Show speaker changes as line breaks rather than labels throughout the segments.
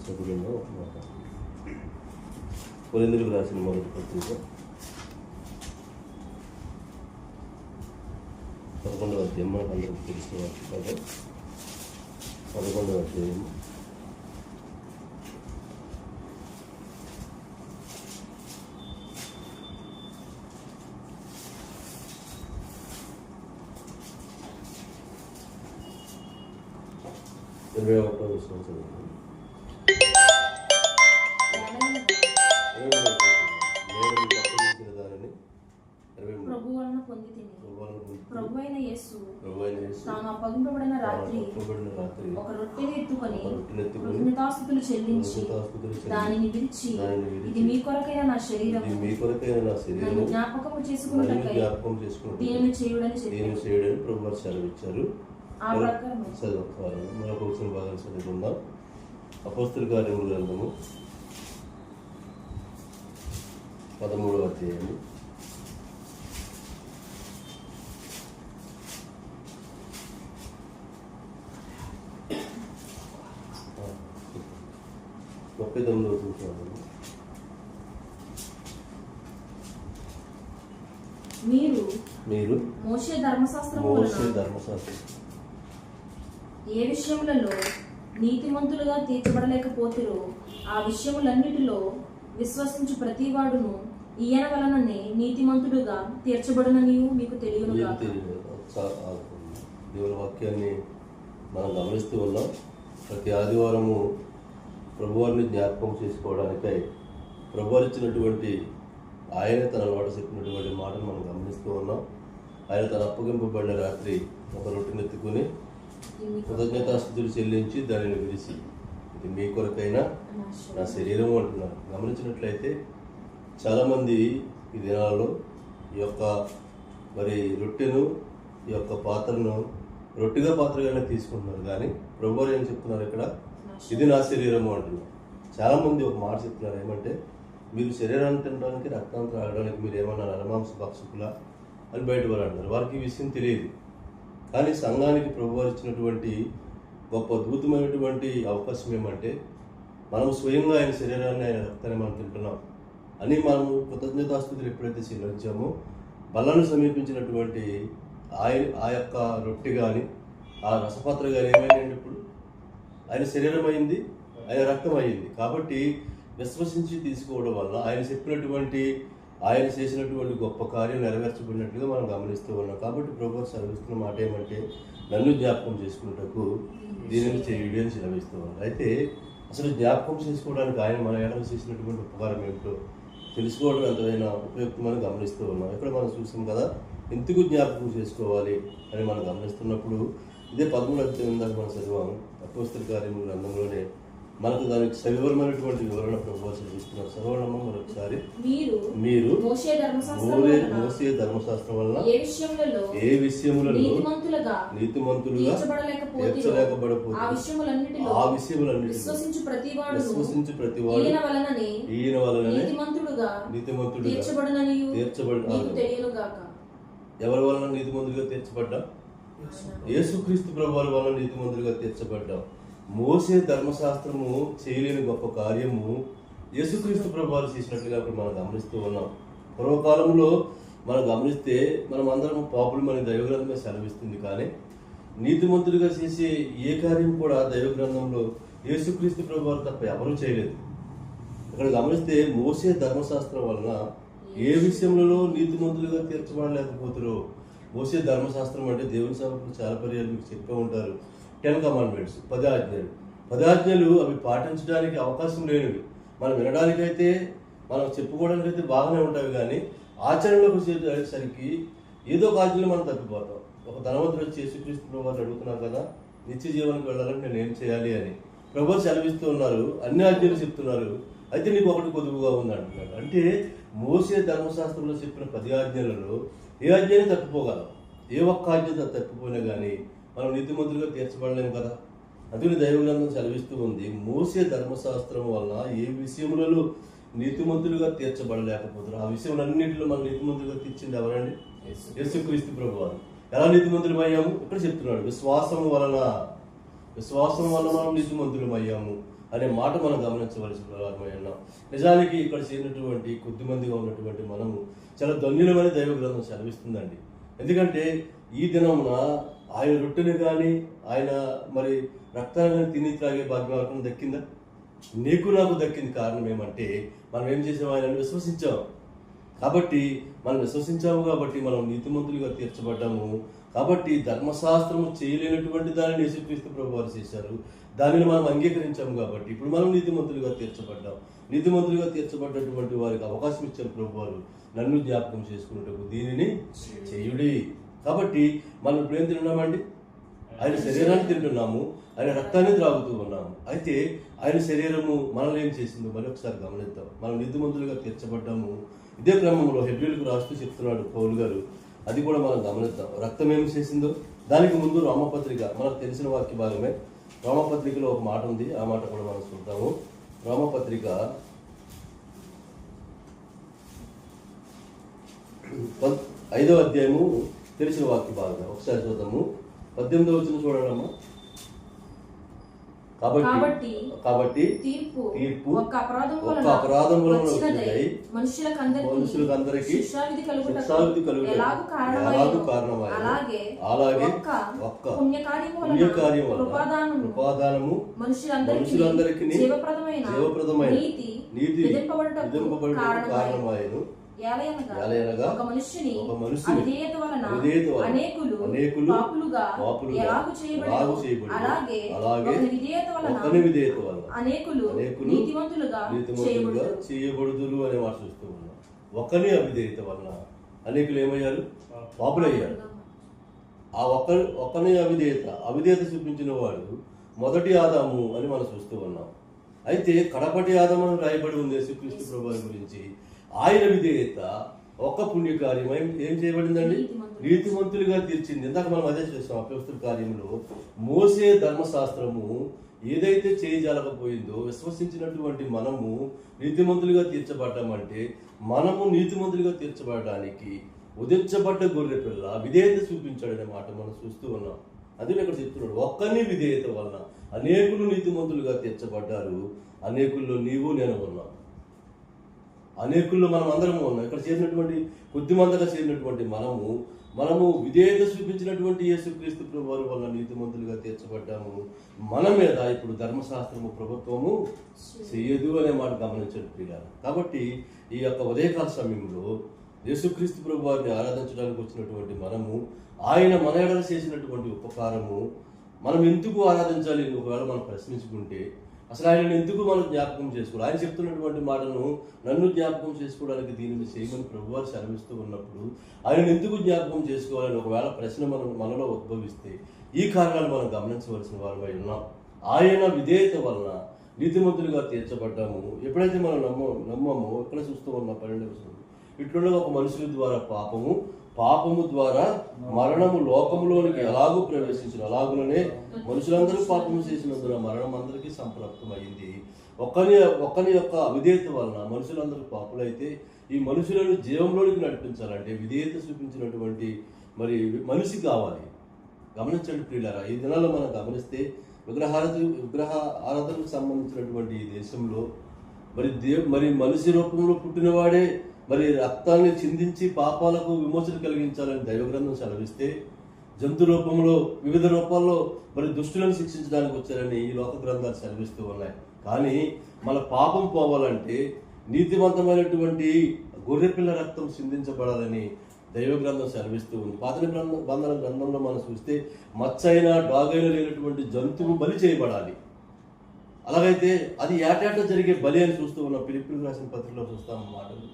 సభ్యులను ఒక మాట కొరిందులకు రాసిన మొదటి పత్రిక పదకొండవ అధ్యాయం మనకు అందరికి తెలిసిన వాటి కదా పదకొండవ అధ్యాయం ఇరవై ఒకటో విషయం
రాత్రి ఒక రొట్టెని ఎత్తుకొని కృతజ్ఞతాస్తుతులు చెల్లించి దానిని విరిచి
విరిచి,
ఇది మీ కొరకైన నా శరీరం
మీ కొరకైన నా
జ్ఞాపకము
నన్ను
చేసుకున్నట్లకై
జ్ఞాపకం చేసుకున్నట్టు
దీనిని చేయుడని
దీని చేయడని ప్రభు వారు సెలవిచ్చారు.
ఆ ప్రకారం
చదువుతారు మరొక వచ్చిన భాగాన్ని చదువుకుందాం. అపోస్తుల కార్యముల గ్రంథము. పదమూడవ అధ్యాయము. తొమ్మిదవ చూసాము
మీరు
మీరు
మోషే ధర్మశాస్త్రము
మోసే
వలన
ధర్మశాస్త్రం.
ఏ విషయములలో నీతిమంతులుగా తీర్చబడలేకపోతురో ఆ విషయములన్నిటిలో విశ్వసించు ప్రతివాడును ఈయన వలననే నీతిమంతుడుగా తీర్చబడునని మీకు తెలియను
దేవుని వాక్యాన్ని మనం గమనిస్తూ ఉన్నాం. ప్రతి ఆదివారము ప్రభువారిని జ్ఞాపకం చేసుకోవడానికై ప్రభువారు ఇచ్చినటువంటి ఆయన తన నోట చెప్పినటువంటి మాటను మనం గమనిస్తూ ఉన్నాం. ఆయన తన అప్పగింపబడిన రాత్రి ఒక రొట్టెనెత్తుకుని కృతజ్ఞతాస్థుతులు చెల్లించి దానిని విడిచి ఇది మీ కొరకైనా నా శరీరం అంటున్నారు. గమనించినట్లయితే చాలామంది ఈ దినాలలో ఈ యొక్క మరి రొట్టెను ఈ యొక్క పాత్రను రొట్టిగా పాత్రగానే తీసుకుంటున్నారు. కానీ ప్రభువారు ఏం చెప్తున్నారు ఇక్కడ? ఇది నా శరీరము అంటున్నారు. చాలామంది ఒక మాట చెప్తున్నారు. ఏమంటే మీరు శరీరాన్ని తినడానికి రక్తాన్ని త్రాగడానికి మీరు ఏమన్నా నరమాంస భక్షకులా అని బయట అంటారు వారికి ఈ విషయం తెలియదు. కానీ సంఘానికి ప్రభువారు ఇచ్చినటువంటి గొప్ప అద్భుతమైనటువంటి అవకాశం ఏమంటే మనం స్వయంగా ఆయన శరీరాన్ని ఆయన రక్తాన్ని మనం తింటున్నాం అని మనము కృతజ్ఞతాస్థుతులు ఎప్పుడైతే చెల్లించామో బలాన్ని సమీపించినటువంటి ఆయన ఆ యొక్క రొట్టె కానీ ఆ రసపాత్ర కానీ ఏమైందండి ఇప్పుడు? ఆయన శరీరం అయింది ఆయన రక్తం అయింది. కాబట్టి విశ్వసించి తీసుకోవడం వల్ల ఆయన చెప్పినటువంటి ఆయన చేసినటువంటి గొప్ప కార్యం నెరవేర్చబడినట్లుగా మనం గమనిస్తూ ఉన్నాం. కాబట్టి ప్రభు సెలవిస్తున్న మాట ఏమంటే నన్ను జ్ఞాపకం చేసుకున్నటకు దీనిని చేయుడి అని సెలవిస్తూ ఉన్నాడు అయితే అసలు జ్ఞాపకం చేసుకోవడానికి ఆయన మన ఏడవ చేసినటువంటి ఉపకారం ఏమిటో తెలుసుకోవడం ఎంతైనా ఉపయుక్తమని గమనిస్తూ ఉన్నాం. ఇక్కడ మనం చూసాం కదా ఎందుకు జ్ఞాపకం చేసుకోవాలి అని మనం గమనిస్తున్నప్పుడు ఇదే పదమూడు అధ్యాయం దాకా మనం చదివాము అపోస్తల కార్యముల గ్రంథంలోనే మనకు దానికి సవివరమైనటువంటి వివరణ ప్రభావం చదవడమ్మ మరొకసారి.
మీరు
మీరు
వలన
మోసే ధర్మశాస్త్రం వలన
ఏ విషయములలో నీతిమంతులుగా
తీర్చలేకబడపోతే ఆ విషయములన్నిటిలో
విశ్వసించు
ప్రతివాడు
ఈయన వలననే నీతిమంతుడుగా
నీతిమంతుడుగా
తీర్చబడునని గాక.
ఎవరి వలన నీతిమంతులుగా తీర్చబడ్డాం? యేసుక్రీస్తు ప్రభువారి వలన నీతిమంతులుగా తీర్చబడ్డాం. మోసే ధర్మశాస్త్రము చేయలేని గొప్ప కార్యము యేసుక్రీస్తు ప్రభువాలు చేసినట్లుగా ఇప్పుడు మనం గమనిస్తూ ఉన్నాం. పూర్వకాలంలో మనం గమనిస్తే మనం అందరం పాపులు మన దైవగ్రంథమే సెలవిస్తుంది కానీ నీతిమంతులుగా చేసే ఏ కార్యం కూడా దైవగ్రంథంలో యేసుక్రీస్తు ప్రభువారు తప్ప ఎవరూ చేయలేదు. ఇక్కడ గమనిస్తే మోసే ధర్మశాస్త్రం వలన ఏ విషయంలో నీతిమంతులుగా తీర్చబడలేకపోతారో. మోసే ధర్మశాస్త్రం అంటే దేవుని సభకు చాలా పర్యాలు మీకు చెప్పే ఉంటారు. టెన్ కమాండ్మెంట్స్ పది ఆజ్ఞలు. పది ఆజ్ఞలు అవి పాటించడానికి అవకాశం లేనివి. మనం వినడానికైతే మనం చెప్పుకోవడానికి అయితే బాగానే ఉంటాయి కానీ ఆచరణలోకి వచ్చేసరికి ఏదో ఒక ఆజ్ఞలు మనం తప్పిపోతాం. ఒక ధనవంతుడు వచ్చి యేసుక్రీస్తు ప్రభు అడుగుతున్నారు అడుగుతున్నాం కదా నిత్య జీవనకు వెళ్ళాలంటే నేను ఏం చేయాలి అని. ప్రభు సెలవిస్తూ ఉన్నారు అన్ని ఆజ్ఞలు చెప్తున్నారు. అయితే నీకు ఒకటి కొద్దుగా ఉంది అంటున్నాడు అంటే మోసే ధర్మశాస్త్రంలో చెప్పిన పది ఆజ్ఞలలో ఏ ఆజ్ఞని తప్పిపోగలం. ఏ ఒక్క ఆజ్ఞ తప్పిపోయినా కానీ మనం నీతిమంతులుగా తీర్చబడలేము కదా. అందుకని దైవగ్రంథం సెలవిస్తూ ఉంది మోసే ధర్మశాస్త్రం వలన ఏ విషయములలో నీతిమంతులుగా తీర్చబడలేకపోతున్నారు. ఆ విషయములన్నింటిలో మనం నీతిమంతులుగా తీర్చింది ఎవరండి? యేసుక్రీస్తు. ప్రభు వారు ఎలా నీతిమంతులం అయ్యాము ఇక్కడ చెప్తున్నాడు విశ్వాసం వలన. విశ్వాసం వలన మనం నీతిమంతులం అయ్యాము అనే మాట మనం గమనించవలసిన వారమై ఉన్నాం నిజానికి ఇక్కడ చేరినటువంటి కొద్దిమందిగా ఉన్నటువంటి మనము చాలా ధన్యులమైన దైవ గ్రంథం సెలవిస్తుందండి. ఎందుకంటే ఈ దినమున ఆయన రొట్టెని కానీ ఆయన మరి రక్తాన్ని కానీ తిని త్రాగే భాగ్యం ఎవరికైనా దక్కిందా? నీకు నాకు దక్కింది కారణం ఏమంటే మనం ఏం చేసాం? ఆయనను విశ్వసించాం. కాబట్టి మనం విశ్వసించాము కాబట్టి మనం నీతిమంతులుగా తీర్చబడ్డాము. కాబట్టి ధర్మశాస్త్రము చేయలేనటువంటి దానిని యేసుక్రీస్తు ప్రభు వారు చేశారు. దానిని మనం అంగీకరించాము కాబట్టి ఇప్పుడు మనం నీతిమంతులుగా తీర్చబడ్డాం. నీతిమంతులుగా తీర్చబడ్డటువంటి వారికి అవకాశం ఇచ్చారు ప్రభు వారు నన్ను జ్ఞాపకం చేసుకున్నట్టు దీనిని చేయుడి. కాబట్టి మనం ఇప్పుడు ఏం తిన్నామండి ఆయన శరీరాన్ని తింటున్నాము. ఆయన రక్తాన్ని త్రాగుతూ ఉన్నాము. అయితే ఆయన శరీరము మనల్ని ఏం చేసిందో మరి ఒకసారి గమనిద్దాం. మనం నీతిమంతులుగా తీర్చబడ్డాము. ఇదే క్రమంలో హెబ్రిల్కు రాస్తూ చెప్తున్నాడు పౌలు గారు. అది కూడా మనం గమనిద్దాం. రక్తం ఏం చేసిందో? దానికి ముందు రామపత్రిక మనకు తెలిసిన వాక్య భాగమే. రామపత్రికలో ఒక మాట ఉంది. ఆ మాట కూడా మనం చూద్దాము. రామపత్రిక పద్- ఐదవ అధ్యాయము తెలిసిన వాక్య భాగం. ఒకసారి చూద్దాము. పద్దెనిమిదవ వచ్చిన చూడండి అమ్మా
కాబట్టి
కాబట్టి
తీర్పు
తీర్పు
ఒక్క అపరాధం
ఒక్క అపరాధం
మనుషులకందరికీ శిక్షావిధి కలుగుటకు ఎలాగు కారణమై అలాగే
అలాగే
ఒక్క పుణ్యకార్యం కృపాదానము
కృపాదానము
మనుషులందరికీ జీవప్రదమైన
జీవప్రదమైన
నీతి
నీతి
కారణమై
కారణమాయను
ఏలయనగా ఒక మనుష్యుని అవిధేయత వలన అనేకులు
అనేకులు
పాపులుగా
పాపులుగా
ఎలాగు
ఎలాగు
చేయబడి
చేయబడినో
అలాగే
అలాగే
ఒకని విధేయత వలన
ఒకని విధేయత వలన
అనేకులు
అనేకులు
నీతివంతులుగా
నీతిమంతులుగా
చేయబడుదురు.
చేయబడుదురు అనే మాట చూస్తూ ఉన్నాం. ఒకని అవిధేయత వలన అనేకులు ఏమయ్యారు? పాపులయ్యారు. ఆ ఒక్క ఒక్కనే అవిధేయత అవిధేయత చూపించిన వాడు మొదటి ఆదాము అని మనం చూస్తూ ఉన్నాం. అయితే కడపటి ఆదాము అని రాయబడి ఉంది యేసుక్రీస్తు ప్రభు గురించి. ఆయన విధేయత ఒక్క పుణ్యకార్యం ఏం- చేయబడిందండి?
నీతిమంతులు.
నీతిమంతులుగా తీర్చింది. ఇందాక మనం అదే చేస్తాం అపస్తుల కార్యంలో మోసే ధర్మశాస్త్రము ఏదైతే చేయజాలకపోయిందో విశ్వసించినటువంటి మనము నీతిమంతులుగా తీర్చబడ్డామంటే మనము నీతిమంతులుగా తీర్చబడడానికి ఉదించబడ్డ గొర్రె పిల్ల విధేయత చూపించాడనే మాట మనం చూస్తూ ఉన్నాం. అదే ఇక్కడ చెప్తున్నాడు ఒక్కని విధేయత వలన అనేకులు నీతిమంతులుగా తీర్చబడ్డారు అనేకుల్లో నీవు నేను ఉన్నాం అనేకుల్లో మనం అందరము ఉన్నాం. ఇక్కడ చేరినటువంటి కొద్దిమందిగా చేరినటువంటి మనము మనము విధేయత చూపించినటువంటి యేసుక్రీస్తు ప్రభు వారి వల్ల నీతిమంతులుగా తీర్చబడ్డాము. మన మీద ఇప్పుడు ధర్మశాస్త్రము ప్రభుత్వము చేయదు అనే మాట గమనించండి ప్రియాలు కాబట్టి ఈ యొక్క ఉదయకాల సమయంలో యేసుక్రీస్తు ప్రభు వారిని ఆరాధించడానికి వచ్చినటువంటి మనము ఆయన మన ఎడల చేసినటువంటి ఉపకారము మనం ఎందుకు ఆరాధించాలి ఒకవేళ మనం ప్రశ్నించుకుంటే అసలు ఆయన ఎందుకు మనం జ్ఞాపకం చేసుకోవాలి? ఆయన చెప్తున్నటువంటి మాటను నన్ను జ్ఞాపకం చేసుకోవడానికి దీనిని చేయమని ప్రభువారు సెలవిస్తూ ఉన్నప్పుడు ఆయన ఎందుకు జ్ఞాపకం చేసుకోవాలని ఒకవేళ ప్రశ్న మనం మనలో ఉద్భవిస్తే ఈ కారణాలు మనం గమనించవలసిన వారమై ఉన్నాం. ఆయన విధేయత వలన నీతిమంతులుగా తీర్చబడ్డాము. ఎప్పుడైతే మనం నమ్మ నమ్మమో ఇక్కడ చూస్తూ ఉన్నాం? పన్నెండు ఇట్లుండగా ఒక మనుషుల ద్వారా పాపము పాపము ద్వారా మరణము లోకములోనికి ఎలాగూ ప్రవేశించిన. అలాగుననే మనుషులందరూ పాపము చేసినందున మరణం అందరికీ సంప్రాప్తమైంది. ఒకరి ఒకరి యొక్క విధేయత వలన మనుషులందరూ పాపులైతే ఈ మనుషులను జీవంలోనికి నడిపించాలంటే విధేయత చూపించినటువంటి మరి మనిషి కావాలి. గమనించండి ప్రియులారా ఈ దినాల్లో మనం గమనిస్తే విగ్రహారతి విగ్రహ ఆరాధనకు సంబంధించినటువంటి ఈ దేశంలో మరి దే మరి మనిషి రూపంలో పుట్టినవాడే మరి రక్తాన్ని చిందించి పాపాలకు విమోచన కలిగించాలని దైవగ్రంథం సెలవిస్తే జంతు రూపంలో వివిధ రూపాల్లో మరి దుష్టులను శిక్షించడానికి వచ్చారని ఈ లోక గ్రంథాలు సెలవిస్తూ ఉన్నాయి. కానీ మన పాపం పోవాలంటే నీతివంతమైనటువంటి గొర్రెపిల్ల రక్తం సిందించబడాలని దైవ గ్రంథం సెలవిస్తూ ఉంది. పాత గ్రంథం బంధన గ్రంథంలో మనం చూస్తే మచ్చైన డాగైన లేనటువంటి జంతువు బలి చేయబడాలి. అలాగైతే అది ఏటేటా జరిగే బలి అని చూస్తూ ఉన్నాం పిలిపిలకు రాసిన పత్రికలో చూస్తాం మాటలు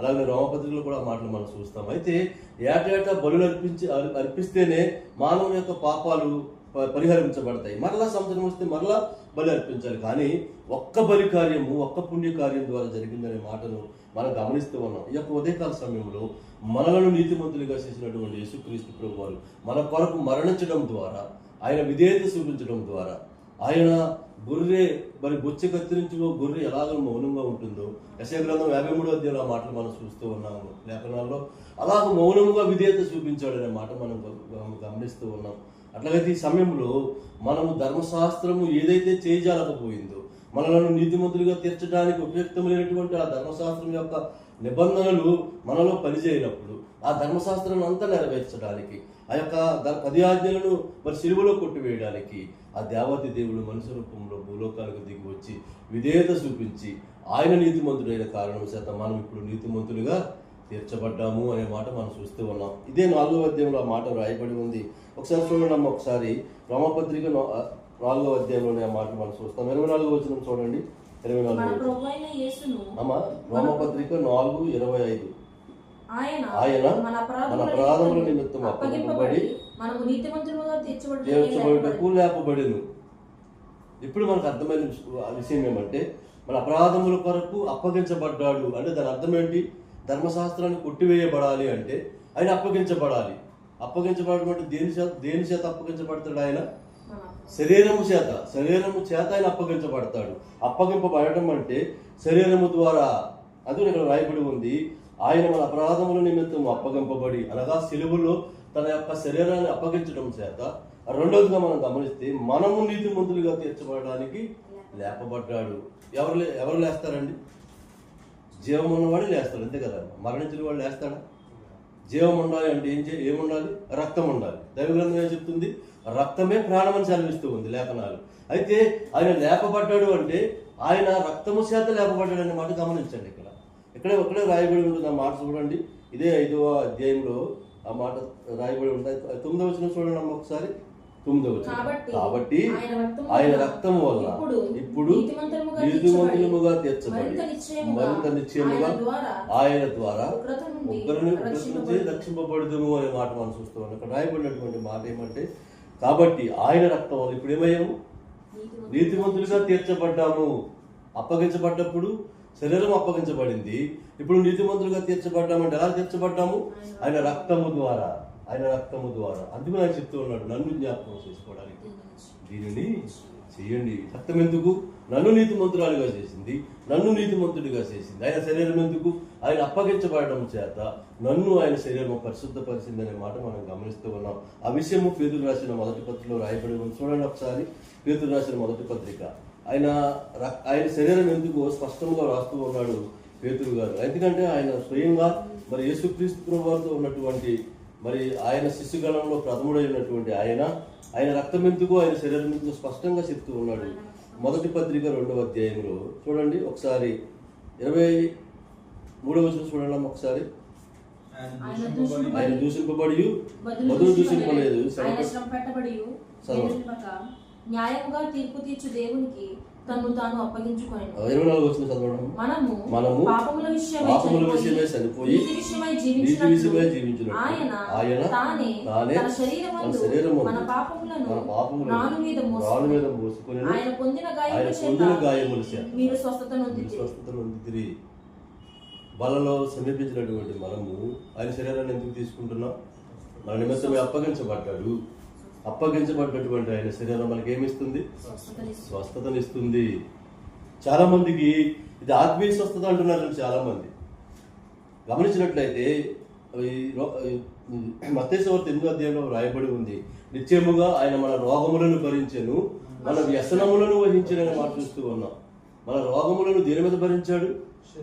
అలాగే రోమపత్రికలు కూడా మాటలు మనం చూస్తాం. అయితే ఏటేటా బలులు అర్పించి అర్పిస్తేనే మానవుని యొక్క పాపాలు ప- పరిహరించబడతాయి. మరలా సంవత్సరం వస్తే మరలా బలి అర్పించాలి. కానీ ఒక్క బలి కార్యము ఒక్క పుణ్య కార్యం ద్వారా జరిగిందనే మాటను మనం గమనిస్తూ ఉన్నాం. ఈ యొక్క ఉదయకాల సమయంలో మనలను నీతిమంతులుగా చేసినటువంటి యేసుక్రీస్తు ప్రభు వారు మన కొరకు మరణించడం ద్వారా ఆయన విధేయత చూపించడం ద్వారా ఆయన గొర్రె మరి గుచ్చ కత్తిరించుకో గొర్రె ఎలాగో మౌనంగా ఉంటుందో. యశ గ్రంథం యాభై మూడో అధ్యాయంలో ఆ మాటలు మనం చూస్తూ ఉన్నాము లేఖనాల్లో. అలాగ మౌనముగా విధేయత చూపించాడనే మాట మనం గమనిస్తూ ఉన్నాం. అట్లాగైతే ఈ సమయంలో మనము ధర్మశాస్త్రము ఏదైతే చేయజాలకపోయిందో మనలను నీతిమంతులుగా తీర్చడానికి ఉపయుక్తమైనటువంటి ఆ ధర్మశాస్త్రం యొక్క నిబంధనలు మనలో పనిచేయనప్పుడు ఆ ధర్మశాస్త్రం అంతా నెరవేర్చడానికి ఆ యొక్క పది ఆజ్ఞలను మరి సిలువలో కొట్టివేయడానికి ఆ దేవతి దేవుడు మనుషు రూపంలో భూలోకాలకు దిగి వచ్చి విధేయత చూపించి ఆయన నీతిమంతుడైన కారణం చేత మనం ఇప్పుడు నీతిమంతులుగా తీర్చబడ్డాము అనే మాట మనం చూస్తూ ఉన్నాం. ఇదే నాలుగో అధ్యాయంలో ఆ మాట రాయబడి ఉంది. ఒకసారి చూడండి అమ్మ ఒకసారి రామపత్రిక నాలుగో అధ్యాయంలోనే ఆ మాట మనం చూస్తాం. ఇరవై నాలుగో వచ్చిన చూడండి. ఇరవై నాలుగు అమ్మ రోమపత్రిక నాలుగు ఇరవై ఐదు.
ఆయన మన
అపరాధముల నిమిత్తం అప్పగింపబడి
నీతిమంతులుగా తీర్చబడి
తీర్చబడుటకు లేపబడిను. ఇప్పుడు మనకు అర్థమైన విష- విషయం ఏమంటే మన అపరాధముల కొరకు అప్పగించబడ్డాడు అంటే దాని అర్థం ఏంటి? ధర్మశాస్త్రాన్ని కొట్టివేయబడాలి అంటే ఆయన అప్పగించబడాలి. అప్పగించబడడం అంటే దేని చేత దేని చేత అప్పగించబడతాడు ఆయన? శరీరము చేత శరీరము చేత ఆయన అప్పగించబడతాడు. అప్పగింపబడటం అంటే శరీరము ద్వారా అది ఇక్కడ రాయబడి ఉంది. ఆయన మన అపరాధముల నిమిత్తం అప్పగింపబడి అనగా సిలువలో తన యొక్క శరీరాన్ని అప్పగించడం చేత రెండవదిగా మనం గమనిస్తే మనము నీతిమంతులుగా తీర్చబడడానికి లేపబడ్డాడు. ఎవరు లే- ఎవరు లేస్తారండి? జీవం ఉన్నవాడు లేస్తాడు అంతే కదా? మరణించిన వాడు లేస్తాడా? జీవం ఉండాలి అంటే ఏం చే ఏముండాలి? రక్తం ఉండాలి. దైవగ్రంథం ఏం చెప్తుంది? రక్తమే ప్రాణమని సెలవిస్తూ ఉంది లేఖనాలు అయితే ఆయన లేపబడ్డాడు అంటే ఆయన రక్తము చేత లేపబడ్డాడు అనే మాట గమనించండి ఇక్కడ. ఇక్కడే ఒకడే రాయబడి ఉంటుంది ఆ మాట చూడండి. ఇదే ఐదవ అధ్యాయంలో ఆ మాట రాయబడి ఉంటుంది తొమ్మిదవ వచ్చిన చూడండి అమ్మ ఒకసారి. తొమ్మిదవ వచనం.
కాబట్టి ఆయన
రక్తం వల్ల
ఇప్పుడు నీతిమంతులముగా
తీర్చబడి మరింత నిశ్చయముగా
ఆయన ద్వారా
ఆయన ద్వారా
ఉగ్రత నుండి
ముగ్గురిని ఉగ్రత నుంచి
రక్షింపబడి
రక్షింపబడదుము అనే మాట మనం చూస్తూ ఉన్నాం ఇక్కడ రాయబడినటువంటి మాట ఏమంటే కాబట్టి ఆయన రక్తం వల్ల ఇప్పుడు ఏమయ్యాము
నీతిమంతులు
నీతిమంతులుగా తీర్చబడ్డాము. అప్పగించబడ్డప్పుడు శరీరం అప్పగించబడింది. ఇప్పుడు నీతిమంతులుగా తీర్చబడ్డామంటే ఎలా తీర్చబడ్డాము? ఆయన రక్తము ద్వారా ఆయన రక్తము ద్వారా. అందుకు ఆయన చెప్తూ ఉన్నాడు నన్ను జ్ఞాపకం చేసుకోవడానికి. దీనిని చేయండి. రక్తం ఎందుకు నన్ను నీతిమంతురాలుగా చేసింది నన్ను నీతిమంతుడిగా చేసింది. ఆయన శరీరం ఎందుకు? ఆయన అప్పగించబడడం చేత నన్ను ఆయన శరీరం పరిశుద్ధపరిచింది అనే మాట మనం గమనిస్తూ ఉన్నాం. ఆ విషయము పేదలు రాసిన మొదటి పత్రికలో రాయబడి ఉంది. చూడండి ఒకసారి పేదలు రాసిన మొదటి పత్రిక. ఆయన ఆయన శరీరం ఎందుకు స్పష్టంగా రాస్తూ ఉన్నాడు పేతురు గారు. ఎందుకంటే ఆయన స్వయంగా మరి యేసుక్రీస్తు వారితో ఉన్నటువంటి మరి ఆయన శిశుగణంలో ప్రథముడైనటువంటి ఆయన ఆయన రక్తం ఎందుకు ఆయన శరీరం ఎందుకు స్పష్టంగా చెప్తూ ఉన్నాడు? మొదటి పత్రిక రెండవ అధ్యాయంలో చూడండి ఒకసారి ఇరవై మూడవ వచనం చూడండి ఒకసారి.
ఆయన దూషింపబడి బదులు దూషింపలేదు. న్యాయముగా తీర్పు తీర్చు దేవునికి తను తాను అప్పగించుకొని
ఇరవై నాలుగు వచ్చిన చదవడం
మనము
మనము
పాపముల విషయమై
పాపముల
చనిపోయి,
విషయమై చనిపోయి,
నీతి విషయమై
నీతి
జీవించినట్లు
విషయమై జీవించినట్లు
ఆయన
ఆయన
తానే
తానే
తన శరీరమందు
తన శరీరమందు
మన పాపములను
మన పాపములను
రాను మీద
మీద మోసుకొని
ఆయన పొందిన గాయముల
ఆయన
చేత
పొందిన గాయముల చేత
మీరు స్వస్థత నొందితిరి.
బలలో సమీపించినటువంటి మనము ఆయన శరీరాన్ని ఎందుకు తీసుకుంటున్నాం? మన నిమిత్తమే అప్పగించబడ్డాడు. అప్పగించబడ్డటువంటి ఆయన శరీరం మనకి ఏమిస్తుంది
స్వస్థతనిస్తుంది.
స్వస్థతనిస్తుంది. చాలా మందికి ఇది ఆత్మీయ స్వస్థత అంటున్నారు చాలా మంది గమనించినట్లయితే మత్తేశ్వర ఎనిమిదో అధ్యాయంలో రాయబడి ఉంది. నిత్యముగా ఆయన మన రోగములను భరించెను. మన వ్యసనములను వహించిన మాట చూస్తూ ఉన్నాం. మన రోగములను దేని మీద భరించాడు?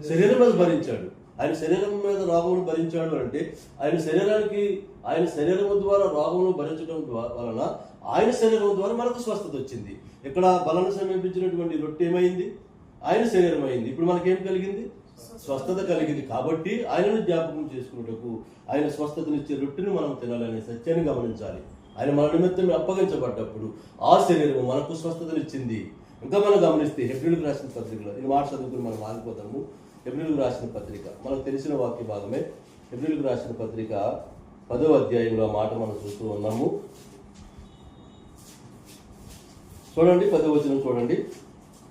శరీరం మీద భరించాడు. ఆయన శరీరం మీద రోగములు భరించాడు అంటే ఆయన శరీరానికి ఆయన శరీరం ద్వారా రోగములు భరించడం వలన ఆయన శరీరం ద్వారా మనకు స్వస్థత వచ్చింది. ఇక్కడ బలను సమీపించినటువంటి రొట్టె ఏమైంది? ఆయన శరీరం అయింది. ఇప్పుడు మనకేం కలిగింది? స్వస్థత కలిగింది. కాబట్టి ఆయనను జ్ఞాపకం చేసుకున్నటకు ఆయన స్వస్థతనిచ్చే రొట్టెను మనం తినాలనే సత్యాన్ని గమనించాలి. ఆయన మన నిమిత్తం అప్పగించబడ్డప్పుడు ఆ శరీరం మనకు స్వస్థతనిచ్చింది. ఇంకా మనం గమనిస్తే హెబ్రిల్కి రాసిన పత్రికలో ఈ మాట చదువుకుని మనం ఆగిపోతాము. ఎబ్రిల్కు రాసిన పత్రిక. మనకు తెలిసిన వాక్య భాగమే ఎబ్రిల్కు రాసిన పత్రిక పదో అధ్యాయంలో మాట మనం చూస్తూ ఉన్నాము. చూడండి పదో వచనం చూడండి.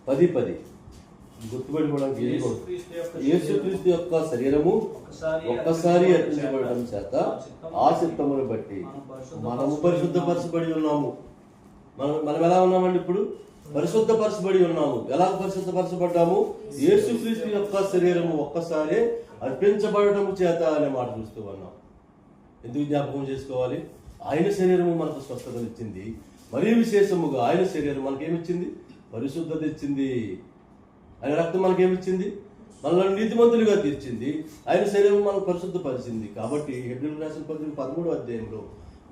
పది పది. గుర్తుపెట్టుకోవడానికి
యేసుక్రీస్తు యొక్క
శరీరము
ఒక్కసారి
ఒక్కసారి అర్పించబడడం చేత ఆ చిత్తమును బట్టి మనము పరిశుద్ధపరచబడి ఉన్నాము. మనం మనం ఎలా ఉన్నామండి ఇప్పుడు? పరిశుద్ధపరచబడి ఉన్నాము. ఎలా పరిశుద్ధపరచబడ్డాము? యేసుక్రీస్తు యొక్క శరీరము ఒక్కసారి అర్పించబడటం చేత అనే మాట చూస్తూ ఉన్నాం. ఎందుకు జ్ఞాపకం చేసుకోవాలి? ఆయన శరీరము మనకు స్వస్థతనిచ్చింది. మరీ విశేషముగా ఆయన శరీరం మనకేమిచ్చింది? పరిశుద్ధత ఇచ్చింది ఆయన రక్తం మనకేమిచ్చింది? మనల్ని నీతిమంతులుగా తీర్చింది. ఆయన శరీరం మనకు పరిశుద్ధపరిచింది. కాబట్టి హెబ్రిల్ రాసిన పత్రిక పదమూడు అధ్యాయంలో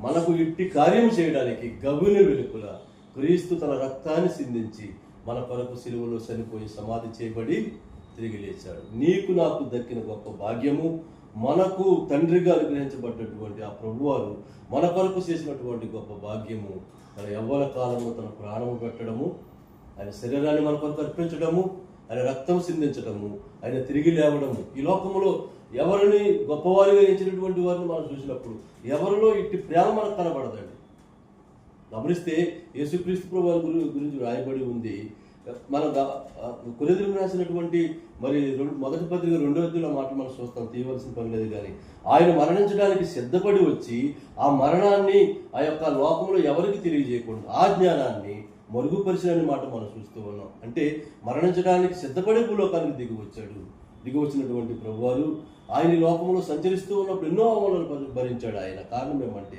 మనకు ఇట్టి కార్యం చేయడానికి గగుని వెలుకుల క్రీస్తు తన రక్తాన్ని సిందించి మన కొరకు సిలువలో చనిపోయి సమాధి చేయబడి తిరిగి లేచాడు. నీకు నాకు దక్కిన గొప్ప భాగ్యము మనకు తండ్రిగా అనుగ్రహించబడ్డటువంటి ఆ ప్రభువారు మన కొరకు చేసినటువంటి గొప్ప భాగ్యము తన యవ్వన కాలంలో తన ప్రాణము పెట్టడము ఆయన శరీరాన్ని మన కొరకు అర్పించడము ఆయన రక్తం సిందించడము ఆయన తిరిగి లేవడము. ఈ లోకములో ఎవరిని గొప్పవారిగా ఎంచినటువంటి వారిని మనం చూసినప్పుడు ఎవరిలో ఇట్టి ప్రేమ మనకు కనబడదండి? గమనిస్తే యేసుక్రీస్తు ప్రభు వారి గురించి రాయబడి ఉంది. మన కొరిదులకు రాసినటువంటి మరి రెండు మొదటి పత్రిక రెండో అధ్యాయంలో మాట మనం చూస్తాం తీయవలసిన పని లేదు కానీ. ఆయన మరణించడానికి సిద్ధపడి వచ్చి ఆ మరణాన్ని ఆ యొక్క లోకంలో ఎవరికి తెలియజేయకుండా ఆ జ్ఞానాన్ని మరుగుపరిచిన మాట మనం చూస్తూ ఉన్నాం. అంటే మరణించడానికి సిద్ధపడే భూలోకానికి దిగి వచ్చాడు. దిగి వచ్చినటువంటి ప్రభువారు ఆయన లోకంలో సంచరిస్తూ ఉన్నప్పుడు ఎన్నో అవమానాలు భరించాడు ఆయన. కారణం ఏమంటే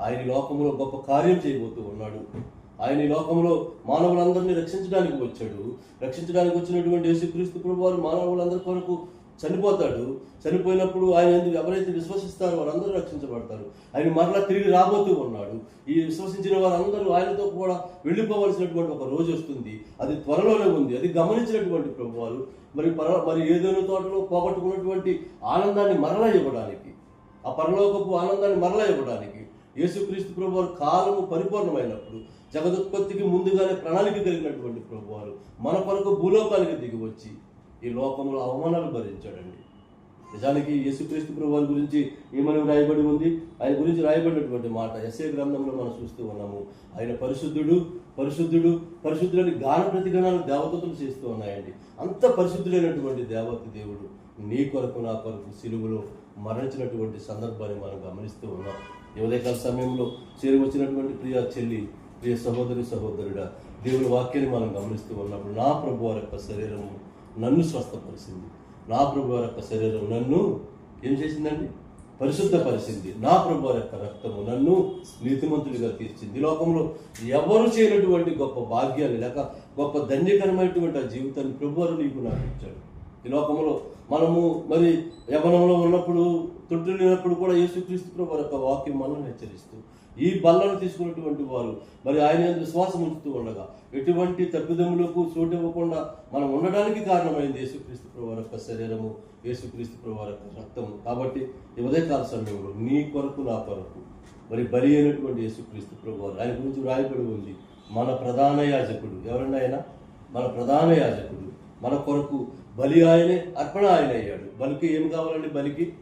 ఆయన లోకంలో గొప్ప కార్యం చేయబోతూ ఉన్నాడు. ఆయన ఈ లోకంలో మానవులందరినీ రక్షించడానికి వచ్చాడు. రక్షించడానికి వచ్చినటువంటి యేసుక్రీస్తు ప్రభు వారు మానవులందరి కొరకు చనిపోతాడు. చనిపోయినప్పుడు ఆయన ఎందుకు ఎవరైతే విశ్వసిస్తారో వారందరూ రక్షించబడతారు. ఆయన మరలా తిరిగి రాబోతూ ఉన్నాడు. ఈ విశ్వసించిన వారందరూ ఆయనతో కూడా వెళ్ళిపోవలసినటువంటి ఒక రోజు వస్తుంది. అది త్వరలోనే ఉంది. అది గమనించినటువంటి ప్రభువారు మరి పర మరి ఏదైనా తోటలో పోగొట్టుకున్నటువంటి ఆనందాన్ని మరలా ఇవ్వడానికి ఆ పరలోకపు ఆనందాన్ని మరలా ఇవ్వడానికి యేసుక్రీస్తు ప్రభు వారు కాలము పరిపూర్ణమైనప్పుడు జగదుత్పత్తికి ముందుగానే ప్రణాళిక కలిగినటువంటి ప్రభు వారు మన కొరకు భూలోకానికి దిగి వచ్చి ఈ లోకంలో అవమానాలు భరించాడండి. నిజానికి యేసుక్రీస్తు ప్రభు వారి గురించి ఏమని రాయబడి ఉంది? ఆయన గురించి రాయబడినటువంటి మాట ఎస్ఏ గ్రంథంలో మనం చూస్తూ ఉన్నాము. ఆయన పరిశుద్ధుడు పరిశుద్ధుడు పరిశుద్ధులని గాన ప్రతిగణాలు దేవతలు చేస్తూ ఉన్నాయండి. అంత పరిశుద్ధుడైనటువంటి దేవత దేవుడు నీ కొరకు నా కొరకు సిలువలో మరణించినటువంటి సందర్భాన్ని మనం గమనిస్తూ ఉన్నాం. ఉదయకాల సమయంలో చేరువచ్చినటువంటి ప్రియ చెల్లి ప్రియ సహోదరి సహోదరుడా దేవుని వాక్యాన్ని మనం గమనిస్తూ ఉన్నప్పుడు నా ప్రభు వారి యొక్క శరీరము నన్ను స్వస్థపరిచింది. నా ప్రభు వారి యొక్క శరీరం నన్ను ఏం చేసిందండి? పరిశుద్ధపరిచింది. నా ప్రభు వారి యొక్క రక్తము నన్ను నీతిమంతుడిగా తీర్చింది. ఈ లోకంలో ఎవరు చేయనటువంటి గొప్ప భాగ్యాన్ని లేక గొప్ప ధన్యకరమైనటువంటి ఆ జీవితాన్ని ప్రభు నీకు నాకు ఇచ్చాడు. ఈ లోకంలో మనము మరి యవనంలో ఉన్నప్పుడు తొట్టిల్లినప్పుడు కూడా యేసుక్రీస్తు ప్రభు వారి యొక్క వాక్యం మనల్ని హెచ్చరిస్తూ ఈ బల్లను తీసుకున్నటువంటి వారు మరి ఆయన విశ్వాసం ఉంచుతూ ఉండగా ఎటువంటి తప్పిదములకు చోటు ఇవ్వకుండా మనం ఉండడానికి కారణమైంది యేసుక్రీస్తు ప్రభు వారి యొక్క శరీరము యేసుక్రీస్తు ప్రభు వారి యొక్క రక్తము. కాబట్టి ఈ ఉదయకాల సమయంలో నీ కొరకు నా కొరకు మరి బలి అయినటువంటి యేసుక్రీస్తు ప్రభు వారు ఆయన గురించి రాయబడి ఉంది. మన ప్రధాన యాజకుడు ఎవరన్నా ఆయన? మన ప్రధాన యాజకుడు. మన కొరకు బలి ఆయనే అర్పణ ఆయన అయ్యాడు. బలికి ఏం కావాలండి బలికి?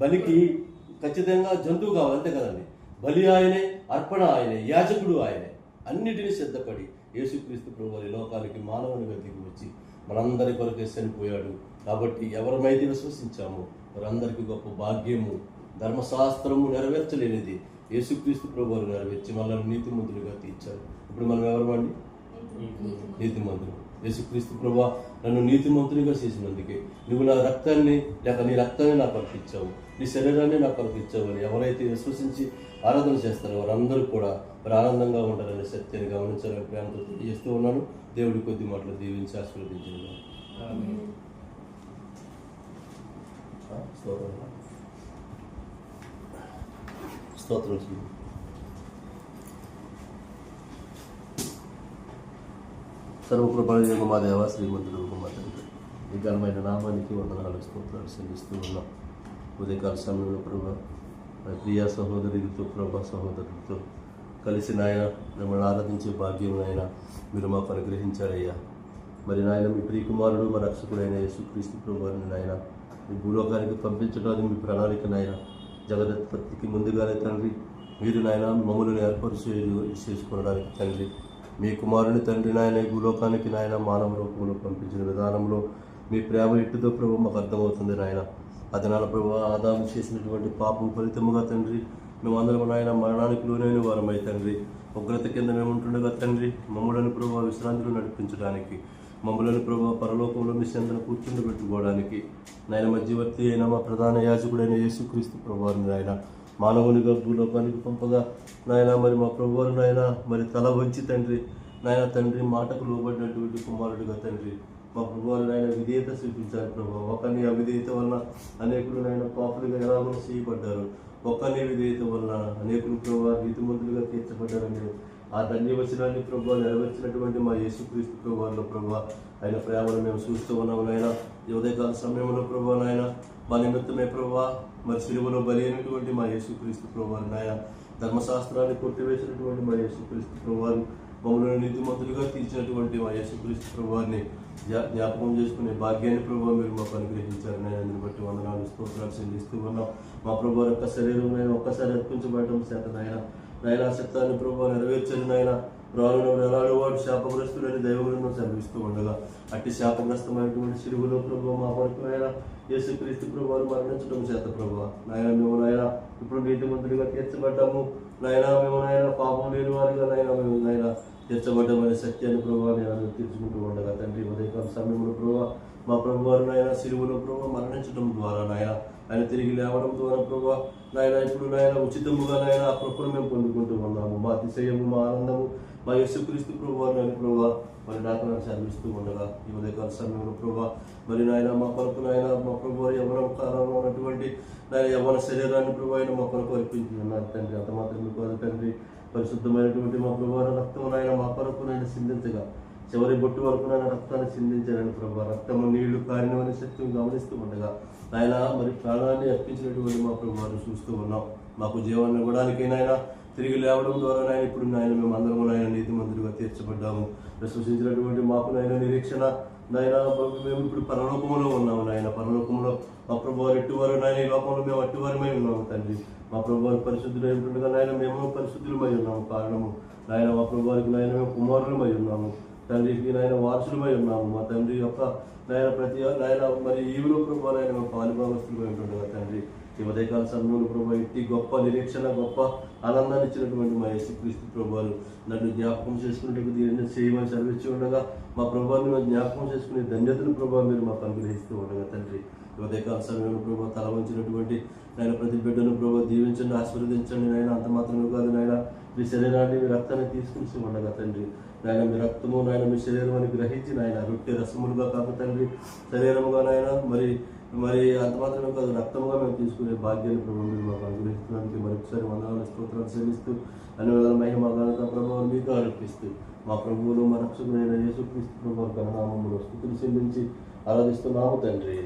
బలికి ఖచ్చితంగా జంతువు కావాలి అంతే కదండి. బలి ఆయనే అర్పణ ఆయనే యాజకుడు ఆయనే. అన్నిటినీ సిద్ధపడి యేసుక్రీస్తు ప్రభు వారి లోకానికి మానవునిగా దిగి వచ్చి మనందరి కొరకే చనిపోయాడు. కాబట్టి ఎవరమైతే విశ్వసించామో వారందరికీ గొప్ప భాగ్యము. ధర్మశాస్త్రము నెరవేర్చలేనిది యేసుక్రీస్తు ప్రభు వారు నెరవేర్చి మనల్ని నీతిమంతులుగా తీర్చారు. ఇప్పుడు మనం ఎవరమండి? నీతిమంతులు. యేసుక్రీస్తు ప్రభా నన్ను నీతిమంతునిగా చేసినందుకే. నువ్వు నా రక్తాన్ని లేక నీ రక్తాన్ని నాకు అర్పించావు. నీ శరీరాన్ని నాకు అర్పించావు అని ఎవరైతే విశ్వసించి ఆరాధన చేస్తారో వారందరూ కూడా మరి ఆనందంగా ఉంటారనే సత్యాన్ని గమనించాలని ప్రేమతో తెలియజేస్తూ ఉన్నాను. దేవుడి కొద్ది మాటలు దీవించి ఆశీర్వదించాను స్తోత్రం. స్తోత్రం సర్వకృపణ మా దేవ శ్రీమంతుడు మా తండ్రి ఈ ఘనమైన నామానికి వందనాలు స్తోత్రాలు చెల్లిస్తూ ఉన్నాం. ఉదయకాల సమయంలో ప్రభా ప్రియా ప్రియ సహోదరులతో ప్రభా సహోదరులతో కలిసి నాయన మిమ్మల్ని ఆరాధించే భాగ్యం నాయన మీరు మాకు అనుగ్రహించారయ్యా. మరి నాయన మీ ప్రియకుమారుడు మా రక్షకుడైన యేసుక్రీస్తు ప్రభువారిని నాయన మీ భూలోకానికి పంపించడానికి మీ ప్రణాళిక నాయన. జగదత్పత్తికి ముందుగానే తండ్రి మీరు నాయన మమ్మల్ని ఏర్పరిచే చేసుకోవడానికి తండ్రి మీ కుమారుని తండ్రి నాయన భూలోకానికి నాయన మానవ రూపంలో పంపించిన విధానంలో మీ ప్రేమ ఎట్టుదో ప్రభు మాకు అర్థమవుతుంది నాయన. అదనాల ప్రభు ఆదాము చేసినటువంటి పాపం ఫలితముగా తండ్రి మేమందరం నాయన మరణానికి లోనైన వారమై తండ్రి. ఉగ్రత కింద మేము ఉంటుండగా తండ్రి మమ్మలను ప్రభు విశ్రాంతిలో నడిపించడానికి మమ్మలను ప్రభు పరలోకంలో మీ చెంతను కూర్చుండబెట్టుకోవడానికి. నాయన మధ్యవర్తి అయిన మా ప్రధాన యాజకుడైన యేసుక్రీస్తు ప్రభువారిని నాయన మానవునిగా భూలోకానికి పంపగా. నాయన మరి మా ప్రభువారు నాయన మరి తల వంచి తండ్రి. నాయన తండ్రి మాటకు లోబడినటువంటి కుమారుడిగా తండ్రి. మా ప్రభువారు నాయన విధేయత చూపించారు ప్రభావ ఒకరిని అవిధేయత వలన అనేకులు నాయన పాపులుగా ఎలాగో చేయబడ్డారు. ఒకరిని విధేయత వలన అనేకులు ప్రభావ నీతిమంతులుగా తీర్చబడ్డారని ఆ ధన్యవచనాన్ని ప్రభావ నెరవేర్చినటువంటి మా యేసుక్రీస్తు ప్రభువారిలో ప్రభావ ఆయన ప్రేమను మేము చూస్తూ ఉన్నాము నాయన. ఉదయకాల సమయంలో ప్రభావ నాయన మా నిమిత్తమే ప్రభావ మరి సిలువలో బలి అయినటువంటి మా యేసుక్రీస్తు ప్రభువారు నాయన. ధర్మశాస్త్రాన్ని కొట్టివేసినటువంటి మా యేసుక్రీస్తు ప్రభువారు మమ్మల్ని నీతిమంతులుగా తీర్చినటువంటి మా యేసుక్రీస్తు ప్రభువారిని జ్ఞా- జ్ఞాపకం చేసుకునే భాగ్యాన్ని ప్రభావ మీరు మాకు అనుగ్రహించారు నేను అందుని బట్టి వందనాలు స్తోత్రాలు చెల్లిస్తూ ఉన్నాం. మా ప్రభావ యొక్క శరీరం నేను ఒక్కసారి అర్పించబడటం చేత నాయన. నాయన శబ్దాన్ని ప్రభు నెరవేర్చని నాయన. రాను ఎలాడు వాడు శాపగ్రస్తుడని దైవగుణం చదివిస్తూ ఉండగా అట్టి శాపగ్రస్తమైనటువంటి సిరుగులో ప్రభు మా కొరకు నాయన యేసుక్రీస్తు ప్రభావం మరణించడం చేత ప్రభు నాయన మేము నాయన ఇప్పుడు నీతిమంతుడిగా తీర్చబడ్డాము. నాయన మేము నాయన పాపం లేని వారిగా నాయన మేము నాయన తీర్చబడ్డమనే సత్యాన్ని ప్రభావ నేను తీర్చుకుంటూ ఉండగా తండ్రి ఉదయకాల సమయంలో ప్రభావ మా ప్రభు వారు నాయన సిలువలో ప్రభు మరణించడం ద్వారా నాయన ఆయన తిరిగి లేవడం ద్వారా ప్రభు నాయన ఇప్పుడు నాయన ఉచితముగా నాయన ఆ కృపను మేము పొందుకుంటూ ఉన్నాము. మా అతిశయము మా ఆనందము మా యశుక్రీస్తు ప్రభు నాయన ప్రభు మరి నాకు నాకు చదివిస్తూ ఉండగా ఈ ఉదయకాల సమయంలో ప్రభు మరి నాయన మా కొరకు నాయన మా ప్రభు వారి యవన కాలంలో ఉన్నటువంటి నాయన యవన శరీరాన్ని ప్రభు ఆయన మా కొరకు అర్పించి ఉన్నారు తండ్రి. అంత మాత్రం కాదు తండ్రి పరిశుద్ధమైనటువంటి మా ప్రభు వారి రక్తం నాయన మా కొరకు నాయన సింధించగా చివరి బొట్టు వరకు నాయన రక్తాన్ని చిందించారని ప్రభా రక్తము నీళ్ళు కారినవని శక్తిని గమనిస్తూ ఉండగా ఆయన మరి ప్రాణాన్ని అర్పించినటువంటి మా ప్రభు చూస్తూ ఉన్నాం. మాకు జీవాన్ని ఇవ్వడానికి తిరిగి లేవడం ద్వారా నాయన ఇప్పుడు నాయన మేము అందరము నాయన నీతి మంత్రులుగా తీర్చబడ్డాము. విశ్వసించినటువంటి మాకు నాయన నిరీక్షణ. నాయన మేము ఇప్పుడు పరలోకంలో ఉన్నాము నాయన. పరలోకంలో మా ప్రభు వారు ఎట్టువారు నాయన ఈ లోకంలో మేము అట్టువారమై ఉన్నాము తండ్రి. మా ప్రభు వారు పరిశుద్ధులై ఉంటుండగా నాయన మేము పరిశుద్ధులమై ఉన్నాము. కారణము నాయన మా ప్రభు వారికి నాయన మేము కుమారులమై ఉన్నాము. తండ్రికి నాయన వారసులమై ఉన్నాము. మా తండ్రి యొక్క నాయన ప్రతి నాయన మరి ఈవిలో ప్రభావ నాయన మా పాలుభాగస్తులమై ఉంటుండగా తండ్రి ఈ ఉదయకాల సమయంలో ఇట్టి గొప్ప నిరీక్షణ గొప్ప ఆనందాన్ని ఇచ్చినటువంటి మా యేసుక్రీస్తు ప్రభువాలు నన్ను జ్ఞాపకం చేసుకున్నట్టు దీన్ని చేయమని సెలవిచ్చి ఉండగా మా ప్రభావాన్ని జ్ఞాపకం చేసుకునే ధన్యతను ప్రభావం మీరు మాకు అనుగ్రహిస్తూ ఉండగా తండ్రి. ఉదయకాల సమయంలో ప్రభు తల వంచినటువంటి నాయన ప్రతి బిడ్డను ప్రభు దీవించండి ఆశీర్వదించండి నాయన. అంత మాత్రమే కాదు నాయన మీ శరీరాన్ని మీ రక్తాన్ని తీసుకుని ఉండగా తండ్రి. నాయన మీ రక్తము నాయన మీ శరీరం అని గ్రహించి నాయన రొట్టె రసములుగా కాక తండ్రి. శరీరముగా నాయన మరి మరి అంత మాత్రమే కాదు రక్తముగా మేము తీసుకునే భాగ్యాన్ని ప్రభు మీరు మాకు అనుగ్రహిస్తున్నందుకు మరొకసారి వందనాలు స్తోత్రాలు చెల్లిస్తూ అన్ని వేల మహిమ ఘనత ప్రభావం మీకు ఆరోపిస్తూ మా ప్రభువులు మా రక్షకులైన యేసుక్రీస్తు ప్రభావ ఘననామములు స్థుతులు చెల్లించి ఆరాధిస్తున్నాము తండ్రి.